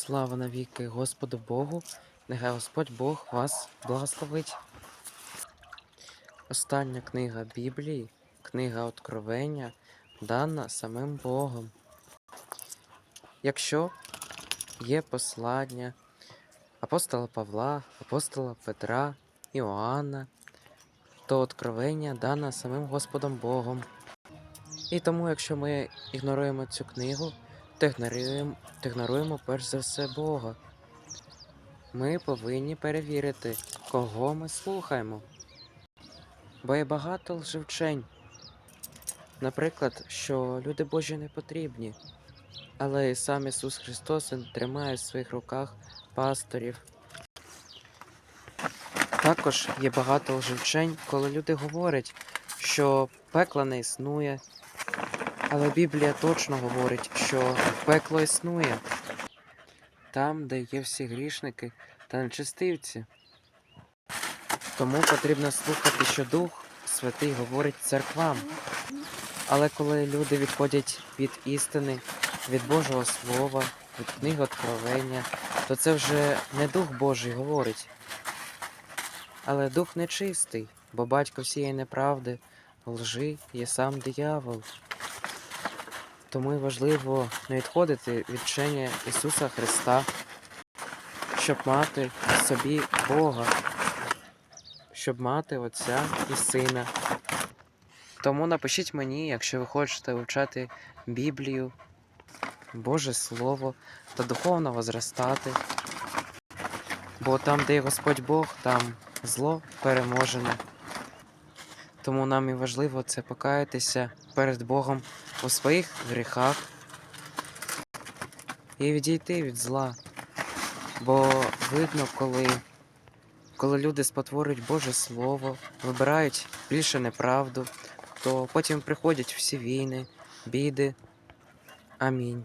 Слава навіки Господу Богу, нехай Господь Бог вас благословить. Остання книга Біблії, книга Откровення, дана самим Богом. Якщо є послання апостола Павла, апостола Петра, Іоанна, то откровення дане самим Господом Богом. І тому, якщо ми ігноруємо цю книгу, то ігноруємо, перш за все Бога. Ми повинні перевірити, кого ми слухаємо. Бо є багато лживчень. Наприклад, що люди Божі не потрібні, але і сам Ісус Христос тримає в своїх руках пасторів. Також є багато лживчень, коли люди говорять, що пекла не існує, але Біблія точно говорить, що пекло існує там, де є всі грішники та нечистивці. Тому потрібно слухати, що Дух Святий говорить церквам. Але коли люди відходять від істини, від Божого Слова, від книги Откровення, то це вже не Дух Божий говорить, але Дух нечистий, бо батько всієї неправди, лжи є сам диявол. Тому й важливо не відходити від вчення Ісуса Христа, щоб мати в собі Бога, щоб мати Отця і Сина. Тому напишіть мені, якщо ви хочете вивчати Біблію, Боже Слово та духовно зростати. Бо там, де є Господь Бог, там зло переможене. Тому нам і важливо це покаятися перед Богом у своїх гріхах і відійти від зла. Бо видно, коли, коли люди спотворюють Боже Слово, вибирають більше неправду, то потім приходять всі війни, біди. Амінь.